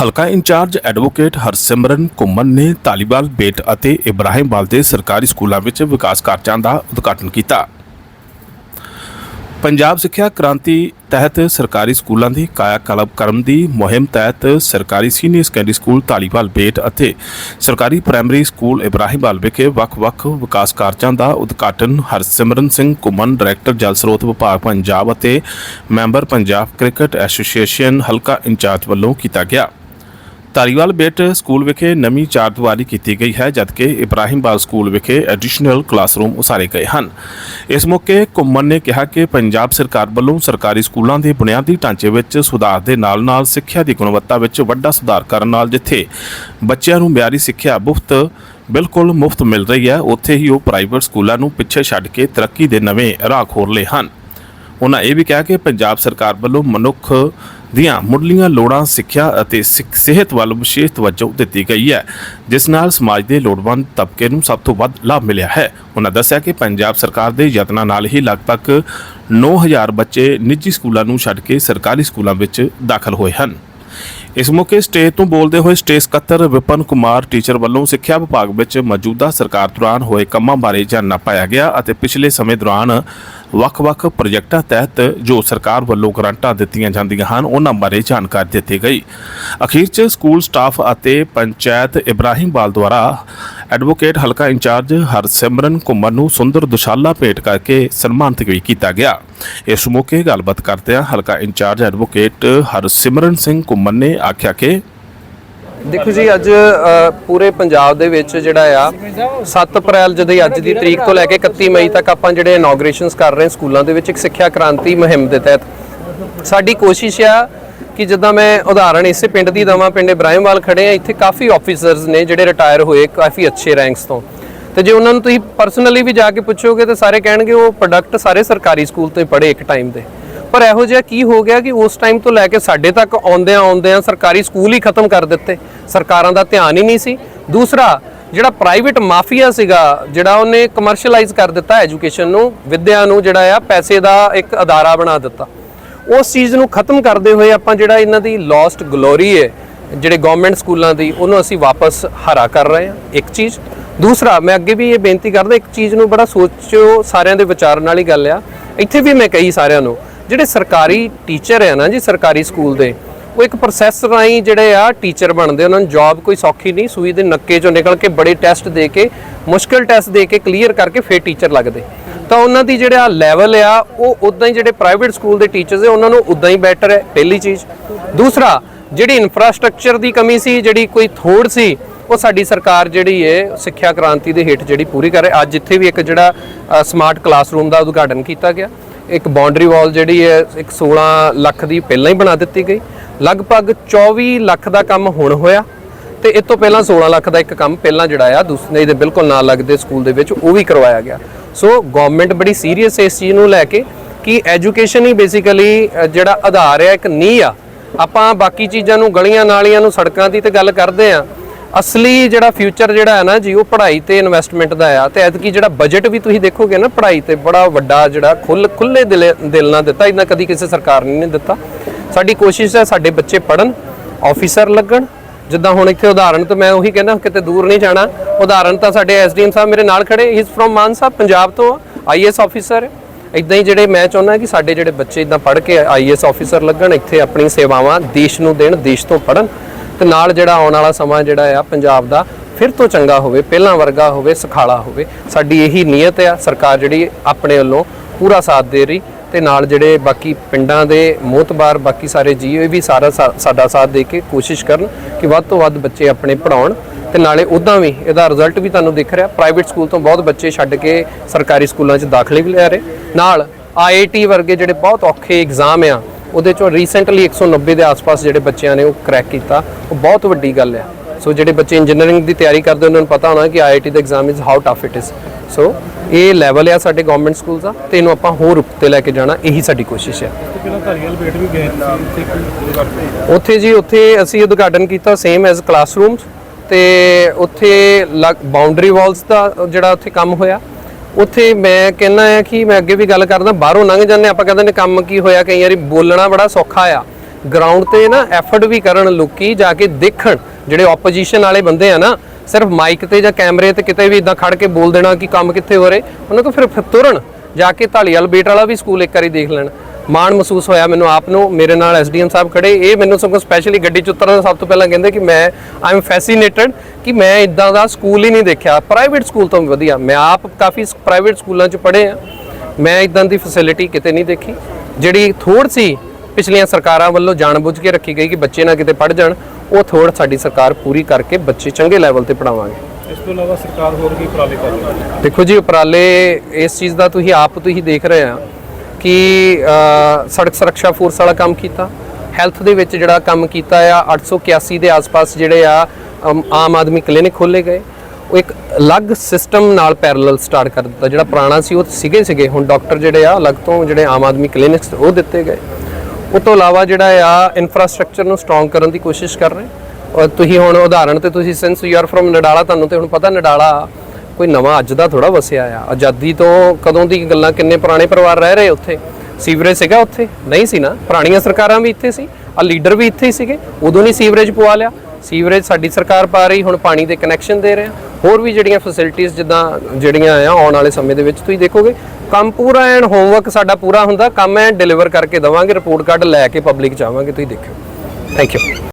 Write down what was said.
ਹਲਕਾ incharge advocate Harsimran ਘੁੰਮਣ ਨੇ ਤਾਲੀਬਾਲ ਬੇਟ ਅਤੇ ਇਬਰਾਹਿਮਵਾਲ ਦੇ ਸਰਕਾਰੀ ਸਕੂਲਾਂ ਵਿੱਚ ਵਿਕਾਸ ਕਾਰਜਾਂ ਦਾ ਉਦਘਾਟਨ ਕੀਤਾ। ਪੰਜਾਬ ਸਿੱਖਿਆ ਕ੍ਰਾਂਤੀ ਤਹਿਤ ਸਰਕਾਰੀ ਸਕੂਲਾਂ ਦੀ ਕਾਇਆ ਕਲਪ ਕਰਮ ਦੀ ਮੁਹਿੰਮ ਤਹਿਤ ਸਰਕਾਰੀ senior secondary school Taliwal, Bet ਅਤੇ ਸਰਕਾਰੀ ਪ੍ਰਾਇਮਰੀ ਸਕੂਲ ਇਬਰਾਹਿਮਵਾਲ ਵਿਖੇ ਵੱਖ-ਵੱਖ ਵਿਕਾਸ ਕਾਰਜਾਂ ਦਾ ਉਦਘਾਟਨ ਹਰਸਿਮਰਨ ਸਿੰਘ ਘੁੰਮਣ, ਡਾਇਰੈਕਟਰ ਜਲ ਸਰੋਤ ਵਿਭਾਗ ਪੰਜਾਬ ਅਤੇ ਮੈਂਬਰ ਪੰਜਾਬ ਕ੍ਰਿਕਟ ਐਸੋਸੀਏਸ਼ਨ ਹਲਕਾ ਇੰਚਾਰਜ ਵੱਲੋਂ ਕੀਤਾ ਗਿਆ। ਧਾਰੀਵਾਲ ਬੇਟ ਸਕੂਲ ਵਿਖੇ ਨਵੀਂ ਚਾਰ ਦੀਵਾਰੀ ਕੀਤੀ ਗਈ ਹੈ, ਜਦਕਿ ਇਬਰਾਹਿਮਬਾਦ ਸਕੂਲ ਵਿਖੇ ਐਡੀਸ਼ਨਲ ਕਲਾਸਰੂਮ ਉਸਾਰੇ ਗਏ ਹਨ। ਇਸ ਮੌਕੇ ਘੁੰਮਣ ਨੇ ਕਿਹਾ ਕਿ ਪੰਜਾਬ ਸਰਕਾਰ ਵੱਲੋਂ ਸਰਕਾਰੀ ਸਕੂਲਾਂ ਦੇ ਬੁਨਿਆਦੀ ਢਾਂਚੇ ਵਿੱਚ ਸੁਧਾਰ ਦੇ ਨਾਲ-ਨਾਲ ਸਿੱਖਿਆ ਦੀ ਗੁਣਵੱਤਾ ਵਿੱਚ ਵੱਡਾ ਸੁਧਾਰ ਕਰਨ ਨਾਲ ਜਿੱਥੇ ਬੱਚਿਆਂ ਨੂੰ ਮਿਆਰੀ ਸਿੱਖਿਆ ਮੁਫਤ, ਬਿਲਕੁਲ ਮੁਫਤ ਮਿਲ ਰਹੀ ਹੈ, ਉੱਥੇ ਹੀ ਉਹ ਪ੍ਰਾਈਵੇਟ ਸਕੂਲਾਂ ਨੂੰ ਪਿੱਛੇ ਛੱਡ ਕੇ ਤਰੱਕੀ ਦੇ ਨਵੇਂ ਰਾਹ ਖੋਲ੍ਹ ਲਏ ਹਨ। ਉਹਨਾਂ ਇਹ ਵੀ ਕਿਹਾ ਕਿ ਪੰਜਾਬ ਸਰਕਾਰ ਵੱਲੋਂ ਮਨੁੱਖ ਦੀਆਂ ਮੁੱਢਲੀਆਂ ਲੋੜਾਂ ਸਿੱਖਿਆ ਅਤੇ ਸਿੱਖ- ਸਿਹਤ ਵੱਲ ਵਿਸ਼ੇਸ਼ ਤਵੱਜੋ ਦਿੱਤੀ ਗਈ ਹੈ, ਜਿਸ ਨਾਲ ਸਮਾਜ ਦੇ ਲੋੜਵੰਦ ਤਬਕੇ ਨੂੰ ਸਭ ਤੋਂ ਵੱਧ ਲਾਭ ਮਿਲਿਆ ਹੈ। ਉਹਨਾਂ ਦੱਸਿਆ ਕਿ ਪੰਜਾਬ ਸਰਕਾਰ ਦੇ ਯਤਨਾਂ ਨਾਲ ਹੀ ਲਗਭਗ 9000 ਬੱਚੇ ਨਿੱਜੀ ਸਕੂਲਾਂ ਨੂੰ ਛੱਡ ਕੇ ਸਰਕਾਰੀ ਸਕੂਲਾਂ ਵਿੱਚ ਦਾਖਲ ਹੋਏ ਹਨ। ਇਸ ਮੌਕੇ ਸਟੇਜ ਤੋਂ ਬੋਲਦੇ ਹੋਏ ਸਟੇਜ ਸਕੱਤਰ ਵਿਪਨ ਕੁਮਾਰ ਟੀਚਰ ਵੱਲੋਂ ਸਿੱਖਿਆ ਵਿਭਾਗ ਵਿੱਚ ਮੌਜੂਦਾ ਸਰਕਾਰ ਦੌਰਾਨ ਹੋਏ ਕੰਮਾਂ ਬਾਰੇ ਜਾਣਨਾ ਪਾਇਆ ਗਿਆ ਅਤੇ ਪਿਛਲੇ ਸਮੇਂ ਦੌਰਾਨ ਵੱਖ-ਵੱਖ ਪ੍ਰੋਜੈਕਟਾਂ ਤਹਿਤ ਜੋ ਸਰਕਾਰ ਵੱਲੋਂ ਗ੍ਰਾਂਟਾਂ ਦਿੱਤੀਆਂ ਜਾਂਦੀਆਂ ਹਨ, ਉਹਨਾਂ ਬਾਰੇ ਜਾਣਕਾਰੀ ਦਿੱਤੀ ਗਈ। ਅਖੀਰ 'ਚ ਸਕੂਲ ਸਟਾਫ ਅਤੇ ਪੰਚਾਇਤ ਇਬਰਾਹਿਮਵਾਲ ਦੁਆਰਾ ਐਡਵੋਕੇਟ ਹਲਕਾ ਇੰਚਾਰਜ ਹਰਸਿਮਰਨ ਕੁਮਾਰ ਨੂੰ ਸੁੰਦਰ ਦੁਸ਼ਾਲਾ ਭੇਟ ਕਰਕੇ ਸਨਮਾਨਿਤ ਵੀ ਕੀਤਾ ਗਿਆ। ਇਸ ਮੌਕੇ ਗੱਲਬਾਤ ਕਰਦਿਆਂ ਹਲਕਾ ਇੰਚਾਰਜ ਐਡਵੋਕੇਟ ਹਰਸਿਮਰਨ ਸਿੰਘ ਕੁਮਾਰ ਨੇ ਆਖਿਆ ਕਿ ਦੇਖੋ ਜੀ, ਅੱਜ ਪੂਰੇ ਪੰਜਾਬ ਦੇ ਵਿੱਚ ਜਿਹੜਾ ਆ 7 ਅਪ੍ਰੈਲ ਜਦੋਂ ਅੱਜ ਦੀ ਤਰੀਕ ਤੋਂ ਲੈ ਕੇ 31 ਮਈ ਤੱਕ ਆਪਾਂ ਜਿਹੜੇ ਇਨੋਗ੍ਰੇਸ਼ਨਸ ਕਰ ਰਹੇ ਸਕੂਲਾਂ ਦੇ ਵਿੱਚ, ਇੱਕ ਸਿੱਖਿਆ ਕ੍ਰਾਂਤੀ ਮੁਹਿੰਮ ਦੇ ਤਹਿਤ। ਸਾਡੀ ਕੋਸ਼ਿਸ਼ ਆ ਕਿ ਜਿੱਦਾਂ ਮੈਂ ਉਦਾਹਰਣ ਇਸੇ ਪਿੰਡ ਦੀ ਦਵਾਂ, ਪਿੰਡ ਇਬਰਾਹਿਮਵਾਲ ਖੜੇ ਆ, ਇੱਥੇ ਕਾਫੀ ਆਫੀਸਰਸ ਨੇ ਜਿਹੜੇ ਰਿਟਾਇਰ ਹੋਏ ਕਾਫੀ ਅੱਛੇ ਰੈਂਕਸ ਤੋਂ। ਤੇ ਜੇ ਉਹਨਾਂ ਨੂੰ ਤੁਸੀਂ ਪਰਸਨਲੀ ਵੀ ਜਾ ਕੇ ਪੁੱਛੋਗੇ ਤਾਂ ਸਾਰੇ ਕਹਿਣਗੇ ਉਹ ਪ੍ਰੋਡਕਟ ਸਾਰੇ ਸਰਕਾਰੀ ਸਕੂਲ ਤੋਂ ਹੀ ਪੜ੍ਹੇ ਇੱਕ ਟਾਈਮ ਦੇ। ਪਰ ਇਹੋ ਜਿਹਾ ਕੀ ਹੋ ਗਿਆ ਕਿ ਉਸ ਟਾਈਮ ਤੋਂ ਲੈ ਕੇ ਸਾਡੇ ਤੱਕ ਆਉਂਦਿਆਂ ਆਉਂਦਿਆਂ ਸਰਕਾਰੀ ਸਕੂਲ ਹੀ ਖਤਮ ਕਰ ਦਿੱਤੇ। ਸਰਕਾਰਾਂ ਦਾ ਧਿਆਨ ਹੀ ਨਹੀਂ ਸੀ। ਦੂਸਰਾ, ਜਿਹੜਾ ਪ੍ਰਾਈਵੇਟ ਮਾਫੀਆ ਸੀਗਾ, ਜਿਹੜਾ ਉਹਨੇ ਕਮਰਸ਼ੀਅਲਾਈਜ਼ ਕਰ ਦਿੱਤਾ ਐਜੂਕੇਸ਼ਨ ਨੂੰ, ਵਿਦਿਆ ਨੂੰ, ਜਿਹੜਾ ਆ, ਪੈਸੇ ਦਾ ਇੱਕ ਅਦਾਰਾ ਬਣਾ ਦਿੱਤਾ। ਉਸ ਚੀਜ਼ ਨੂੰ ਖਤਮ ਕਰਦੇ ਹੋਏ ਆਪਾਂ ਜਿਹੜਾ ਇਹਨਾਂ ਦੀ ਲੋਸਟ ਗਲੋਰੀ ਹੈ ਜਿਹੜੇ ਗਵਰਨਮੈਂਟ ਸਕੂਲਾਂ ਦੀ, ਉਹਨੂੰ ਅਸੀਂ ਵਾਪਸ ਹਰਾ ਕਰ ਰਹੇ ਹਾਂ, ਇੱਕ ਚੀਜ਼। ਦੂਸਰਾ, ਮੈਂ ਅੱਗੇ ਵੀ ਇਹ ਬੇਨਤੀ ਕਰਦਾ, ਇੱਕ ਚੀਜ਼ ਨੂੰ ਬੜਾ ਸੋਚਿਓ, ਸਾਰਿਆਂ ਦੇ ਵਿਚਾਰਨ ਵਾਲੀ ਗੱਲ ਆ। ਇੱਥੇ ਵੀ ਮੈਂ ਕਹੀ ਸਾਰਿਆਂ ਨੂੰ ਜਿਹੜੇ ਸਰਕਾਰੀ ਟੀਚਰ ਆ ਨਾ ਜੀ, ਸਰਕਾਰੀ ਸਕੂਲ ਦੇ, ਉਹ ਇੱਕ ਪ੍ਰੋਸੈਸ ਰਾਹੀਂ ਜਿਹੜੇ ਆ ਟੀਚਰ ਬਣਦੇ ਉਹਨਾਂ ਨੂੰ ਜੌਬ ਕੋਈ ਸੌਖੀ ਨਹੀਂ, ਸੂਈ ਦੇ ਨੱਕੇ ਚੋਂ ਨਿਕਲ ਕੇ ਬੜੇ ਟੈਸਟ ਦੇ ਕੇ, ਮੁਸ਼ਕਲ ਟੈਸਟ ਦੇ ਕੇ ਕਲੀਅਰ ਕਰਕੇ ਫੇਰ ਟੀਚਰ ਲੱਗਦੇ। ਤਾਂ ਉਹਨਾਂ ਦੀ ਜਿਹੜਾ ਲੈਵਲ ਆ, ਉਹ ਉਦਾਂ ਹੀ ਜਿਹੜੇ ਪ੍ਰਾਈਵੇਟ ਸਕੂਲ ਦੇ ਟੀਚਰਸ ਆ, ਉਹਨਾਂ ਨੂੰ ਉਦਾਂ ਹੀ ਬੈਟਰ ਹੈ, ਪਹਿਲੀ ਚੀਜ਼। ਦੂਸਰਾ, ਜਿਹੜੀ ਇਨਫਰਾਸਟ੍ਰਕਚਰ ਦੀ ਕਮੀ ਸੀ, ਜਿਹੜੀ ਕੋਈ ਥੋੜ ਸੀ, ਉਹ ਸਾਡੀ ਸਰਕਾਰ ਜਿਹੜੀ ਹੈ ਸਿੱਖਿਆ ਕ੍ਰਾਂਤੀ ਦੇ ਹੇਠ ਜਿਹੜੀ ਪੂਰੀ ਕਰ ਰਹੀ, ਅੱਜ ਇੱਥੇ ਵੀ ਇੱਕ ਜਿਹੜਾ ਸਮਾਰਟ ਕਲਾਸਰੂਮ ਦਾ ਉਦਘਾਟਨ ਕੀਤਾ ਗਿਆ। ਇੱਕ ਬਾਉਂਡਰੀ ਵਾਲ ਜਿਹੜੀ ਹੈ, ਇੱਕ 16 ਲੱਖ ਦੀ ਪਹਿਲਾਂ ਹੀ ਬਣਾ ਦਿੱਤੀ ਗਈ। ਲਗਭਗ 24 ਲੱਖ ਦਾ ਕੰਮ ਹੁਣ ਹੋਇਆ ਤੇ ਇਸ ਤੋਂ ਪਹਿਲਾਂ 16 ਲੱਖ ਦਾ ਇੱਕ ਕੰਮ ਪਹਿਲਾਂ ਜਿਹੜਾ ਆ ਦੂਸਰੇ ਦੇ ਬਿਲਕੁਲ ਨਾਲ ਲੱਗਦੇ ਸਕੂਲ ਦੇ ਵਿੱਚ, ਉਹ ਵੀ ਕਰਵਾਇਆ ਗਿਆ। ਸੋ ਗਵਰਨਮੈਂਟ ਬੜੀ ਸੀਰੀਅਸ ਇਸ ਚੀਜ਼ ਨੂੰ ਲੈ ਕੇ ਕਿ ਐਜੂਕੇਸ਼ਨ ਹੀ ਬੇਸਿਕਲੀ ਜਿਹੜਾ ਆਧਾਰ ਹੈ, ਇੱਕ ਨੀਂਹ ਆ। ਆਪਾਂ ਬਾਕੀ ਚੀਜ਼ਾਂ ਨੂੰ ਗਲੀਆਂ ਨਾਲੀਆਂ ਨੂੰ ਸੜਕਾਂ ਦੀ ਤੇ ਗੱਲ ਕਰਦੇ ਆ ਅਸਲੀ ਜਿਹੜਾ ਫਿਊਚਰ ਜਿਹੜਾ ਹੈ ਨਾ ਜੀ, ਉਹ ਪੜ੍ਹਾਈ ਤੇ ਇਨਵੈਸਟਮੈਂਟ ਦਾ ਆ। ਤੇ ਐਤਕੀ ਜਿਹੜਾ ਬਜਟ ਵੀ ਤੁਸੀਂ ਦੇਖੋਗੇ ਨਾ, ਪੜ੍ਹਾਈ ਤੇ ਬੜਾ ਵੱਡਾ ਜਿਹੜਾ ਖੁੱਲ ਖੁੱਲੇ ਦਿਲ ਦਿਲ ਨਾਲ ਦਿੱਤਾ। ਇੰਨਾ ਕਦੀ ਕਿਸੇ ਸਰਕਾਰ ਨੇ ਨਹੀਂ ਦਿੱਤਾ। ਸਾਡੀ ਕੋਸ਼ਿਸ਼ ਹੈ ਸਾਡੇ ਬੱਚੇ ਪੜਨ ਆਫੀਸਰ ਲੱਗਣ। ਜਿੱਦਾਂ ਹੁਣ ਇੱਥੇ ਉਦਾਹਰਣ ਤੋਂ ਮੈਂ ਉਹੀ ਕਹਿੰਦਾ, ਕਿਤੇ ਦੂਰ ਨਹੀਂ ਜਾਣਾ। ਉਦਾਹਰਣ ਤਾਂ ਸਾਡੇ ਐਸਡੀਐਮ ਸਾਹਿਬ ਮੇਰੇ ਨਾਲ ਖੜੇ। ਹੀ ਫਰੋਮ ਮਾਨ ਸਾਹਿਬ, ਪੰਜਾਬ ਤੋਂ ਆਈਐਸ ਆਫੀਸਰ ਹੈ। ਇਦਾਂ ਹੀ ਜਿਹੜੇ ਮੈਂ ਚਾਹੁੰਦਾ ਕਿ ਸਾਡੇ ਜਿਹੜੇ ਬੱਚੇ ਇਦਾਂ ਪੜ੍ਹ ਕੇ ਆਈਐਸ ਆਫੀਸਰ ਲੱਗਣ, ਇੱਥੇ ਆਪਣੀ ਸੇਵਾਵਾਂ ਦੇਸ਼ ਨੂੰ ਦੇਣ, ਦੇਸ਼ ਤੋਂ ਪੜਨ ਤੇ ਨਾਲ ਜਿਹੜਾ ਆਉਣ ਵਾਲਾ ਸਮਾਂ ਜਿਹੜਾ ਆ ਪੰਜਾਬ ਦਾ ਫਿਰ ਤੋਂ ਚੰਗਾ ਹੋਵੇ, ਪਹਿਲਾਂ ਵਰਗਾ ਹੋਵੇ, ਸੁਖਾਲਾ ਹੋਵੇ। ਸਾਡੀ ਇਹੀ ਨੀਅਤ ਆ, ਸਰਕਾਰ ਜਿਹੜੀ ਆਪਣੇ ਵੱਲੋਂ ਪੂਰਾ ਸਾਥ ਦੇ ਰਹੀ ਤੇ ਨਾਲ ਜਿਹੜੇ ਬਾਕੀ ਪਿੰਡਾਂ ਦੇ ਮੋਤਬਾਰ, ਬਾਕੀ ਸਾਰੇ ਜੀਓ ਵੀ ਸਾਰਾ ਸਾ- ਸਾਡਾ ਸਾਥ ਦੇ ਕੇ ਕੋਸ਼ਿਸ਼ ਕਰਨ ਕਿ ਵੱਧ ਤੋਂ ਵੱਧ ਬੱਚੇ ਆਪਣੇ ਪੜਾਉਣ ਤੇ ਨਾਲੇ ਉਦਾਂ ਵੀ ਇਹਦਾ ਰਿਜ਼ਲਟ ਵੀ ਤੁਹਾਨੂੰ ਦਿਖ ਰਿਹਾ। ਪ੍ਰਾਈਵੇਟ ਸਕੂਲ ਤੋਂ ਬਹੁਤ ਬੱਚੇ ਛੱਡ ਕੇ ਸਰਕਾਰੀ ਸਕੂਲਾਂ 'ਚ ਦਾਖਲੇ ਵੀ ਲੈ ਰਹੇ। ਨਾਲ ਆਈਆਈਟੀ ਵਰਗੇ ਜਿਹੜੇ ਬਹੁਤ ਔਖੇ ਐਗਜ਼ਾਮ ਆ ਉਹਦੇ ਚੋਂ ਰੀਸੈਂਟਲੀ 190 ਦੇ ਆਸ-ਪਾਸ ਜਿਹੜੇ ਬੱਚਿਆਂ ਨੇ ਉਹ ਕਰੈਕ ਕੀਤਾ। ਉਹ ਬਹੁਤ ਵੱਡੀ ਗੱਲ ਆ ਸੋ ਜਿਹੜੇ ਬੱਚੇ ਇੰਜੀਨੀਅਰਿੰਗ ਦੀ ਤਿਆਰੀ ਕਰਦੇ ਉਹਨਾਂ ਨੂੰ ਪਤਾ ਹੋਣਾ ਕਿ IIT the exam is how tough it is so ਇਹ ਲੈਵਲ ਆ ਸਾਡੇ ਗਵਰਨਮੈਂਟ ਸਕੂਲ ਦਾ ਤੇ ਇਹਨੂੰ ਆਪਾਂ ਹੋਰ ਉੱਤੇ ਲੈ ਕੇ ਜਾਣਾ ਇਹੀ ਸਾਡੀ ਕੋਸ਼ਿਸ਼ ਹੈ। ਉੱਥੇ ਜੀ ਉੱਥੇ ਅਸੀਂ ਉਦਘਾਟਨ ਕੀਤਾ ਸੇਮ ਐਜ਼ ਕਲਾਸਰੂਮਸ ਤੇ ਉੱਥੇ ਬਾਉਂਡਰੀ ਵਾਲਸ ਦਾ ਜਿਹੜਾ ਉੱਥੇ ਕੰਮ ਹੋਇਆ। ਉੱਥੇ ਮੈਂ ਕਹਿੰਦਾ ਆ ਕਿ ਮੈਂ ਅੱਗੇ ਵੀ ਗੱਲ ਕਰਦਾ, ਬਾਹਰੋਂ ਲੰਘ ਜਾਂਦੇ ਆਪਾਂ ਕਹਿੰਦੇ ਨੇ ਕੰਮ ਕੀ ਹੋਇਆ, ਕਈ ਵਾਰੀ ਬੋਲਣਾ ਬੜਾ ਸੌਖਾ ਆ। ਗਰਾਊਂਡ ਤੇ ਨਾ ਐਫਰਟ ਵੀ ਕਰਨ ਲੋਕੀ ਜਾ ਕੇ ਦੇਖਣ, ਜਿਹੜੇ ਆਪੋਜੀਸ਼ਨ ਵਾਲੇ ਬੰਦੇ ਆ ਨਾ, ਸਿਰਫ ਮਾਈਕ ਤੇ ਜਾਂ ਕੈਮਰੇ ਤੇ ਕਿਤੇ ਵੀ ਇਦਾਂ ਖੜ ਕੇ ਬੋਲ ਦੇਣਾ ਕਿ ਕੰਮ ਕਿੱਥੇ ਹੋ ਰਹੇ, ਉਹਨਾਂ ਕੋ ਫਿਰ ਤੁਰਨ, ਜਾ ਕੇ ਢਾਲੀਵਾਲ ਬੇਟ ਵਾਲਾ ਵੀ ਸਕੂਲ ਇੱਕ ਵਾਰੀ ਦੇਖ ਲੈਣ। ਮਾਣ ਮਹਿਸੂਸ ਹੋਇਆ ਮੈਨੂੰ ਆਪ ਨੂੰ ਮੇਰੇ ਨਾਲ ਐਸਡੀਐਮ ਸਾਹਿਬ ਖੜੇ। ਇਹ ਮੈਨੂੰ ਸਗੋਂ ਸਪੈਸ਼ਲੀ ਗੱਡੀ ਚ ਉਤਰਨ ਸਭ ਤੋਂ ਪਹਿਲਾਂ ਕਹਿੰਦੇ ਕਿ ਮੈਂ ਆਈ ਐਮ ਫੈਸੀਨੇਟਡ ਕਿ ਮੈਂ ਇਦਾਂ ਦਾ ਸਕੂਲ ਹੀ ਨਹੀਂ ਦੇਖਿਆ। ਪ੍ਰਾਈਵੇਟ ਸਕੂਲ ਤੋਂ ਵੀ ਵਧੀਆ। ਮੈਂ ਆਪ ਕਾਫੀ ਪ੍ਰਾਈਵੇਟ ਸਕੂਲਾਂ ਚ ਪੜ੍ਹੇ ਆ। ਮੈਂ ਇਦਾਂ ਦੀ ਫੈਸਿਲਿਟੀ ਕਿਤੇ ਨਹੀਂ ਦੇਖੀ। ਜਿਹੜੀ ਥੋੜ ਸੀ ਪਿਛਲੀਆਂ ਸਰਕਾਰਾਂ ਵੱਲੋਂ ਜਾਣਬੁੱਝ ਕੇ ਰੱਖੀ ਗਈ ਕਿ ਬੱਚੇ ਨਾ ਕਿਤੇ ਪੜ ਜਾਣ ਉਹ ਥੋੜ ਸਾਡੀ ਸਰਕਾਰ ਪੂਰੀ ਕਰਕੇ ਬੱਚੇ ਚੰਗੇ ਲੈਵਲ ਤੇ ਪੜਾਵਾਂਗੇ ਇਸ ਤੋਂ ਇਲਾਵਾ ਸਰਕਾਰ ਹੋਰ ਕੀ ਉਪਰਾਲੇ ਕਰ ਰਹੀ ਹੈ? ਦੇਖੋ ਜੀ ਉਪਰਾਲੇ ਇਸ ਚੀਜ਼ ਦਾ ਤੁਸੀਂ ਆਪ ਤੁਸੀਂ ਦੇਖ ਰਹੇ ਆ। ਕਿ ਸੜਕ ਸੁਰੱਖਿਆ ਫੋਰਸ ਵਾਲਾ ਕੰਮ ਕੀਤਾ। ਹੈਲਥ ਦੇ ਵਿੱਚ ਜਿਹੜਾ ਕੰਮ ਕੀਤਾ ਆ 881 ਦੇ ਆਸ-ਪਾਸ ਜਿਹੜੇ ਆ ਆਮ ਆਦਮੀ ਕਲੀਨਿਕ ਖੋਲੇ ਗਏ। ਉਹ ਇੱਕ ਅਲੱਗ ਸਿਸਟਮ ਨਾਲ ਪੈਰਲਲ ਸਟਾਰਟ ਕਰ ਦਿੱਤਾ। ਜਿਹੜਾ ਪੁਰਾਣਾ ਸੀ, ਉਹ ਸੀਗੇ ਸੀਗੇ। ਹੁਣ ਡਾਕਟਰ ਜਿਹੜੇ ਆ, ਅਲੱਗ ਤੋਂ ਜਿਹੜੇ ਆਮ ਆਦਮੀ ਕਲੀਨਿਕਸ ਉਹ ਦਿੱਤੇ ਗਏ। ਉਹ ਤੋਂ ਇਲਾਵਾ ਜਿਹੜਾ ਆ ਇਨਫਰਾਸਟ੍ਰਕਚਰ ਨੂੰ ਸਟਰੋਂਗ ਕਰਨ ਦੀ ਕੋਸ਼ਿਸ਼ ਕਰ ਰਹੇ। ਔਰ ਤੁਸੀਂ ਹੁਣ ਉਦਾਹਰਣ ਤੇ ਤੁਸੀਂ since you are from Nadala, ਤੁਹਾਨੂੰ ਤੇ ਹੁਣ ਪਤਾ ਨਡਾਲਾ ਕੋਈ ਨਵਾਂ ਅੱਜ ਦਾ ਥੋੜਾ ਵਸਿਆ ਆ। ਆਜ਼ਾਦੀ ਤੋਂ ਕਦੋਂ ਦੀ ਗੱਲਾਂ, ਕਿੰਨੇ ਪੁਰਾਣੇ ਪਰਿਵਾਰ ਰਹਿ ਰਹੇ ਉੱਥੇ? ਸੀਵਰੇਜ ਸੀਗਾ ਉੱਥੇ? ਨਹੀਂ ਸੀ ਨਾ। ਪੁਰਾਣੀਆਂ ਸਰਕਾਰਾਂ ਵੀ ਇੱਥੇ ਸੀ। ਆ ਲੀਡਰ ਵੀ ਇੱਥੇ ਹੀ ਸੀਗੇ। ਉਦੋਂ ਨਹੀਂ ਸੀਵਰੇਜ ਪਵਾ ਲਿਆ। ਸੀਵਰੇਜ ਸਾਡੀ ਸਰਕਾਰ ਪਾ ਰਹੀ, ਹੁਣ ਪਾਣੀ ਦੇ ਕਨੈਕਸ਼ਨ ਦੇ ਰਹੇ। ਹੋਰ ਵੀ ਜਿਹੜੀਆਂ ਫੈਸਿਲਿਟੀਆਂ ਜਿੱਦਾਂ ਜਿਹੜੀਆਂ ਆ ਆਉਣ ਵਾਲੇ ਸਮੇਂ ਦੇ ਵਿੱਚ ਤੁਸੀਂ ਦੇਖੋਗੇ, ਕੰਮ ਪੂਰਾ ਐਂਡ ਹੋਮਵਰਕ ਸਾਡਾ ਪੂਰਾ ਹੁੰਦਾ। ਕੰਮ ਐ ਡਿਲੀਵਰ ਕਰਕੇ ਦਵਾਂਗੇ ਰਿਪੋਰਟ ਕਾਰਡ ਲੈ ਕੇ ਪਬਲਿਕ ਚਾਹਾਂਗੇ ਤੁਸੀਂ ਦੇਖਿਓ। Thank you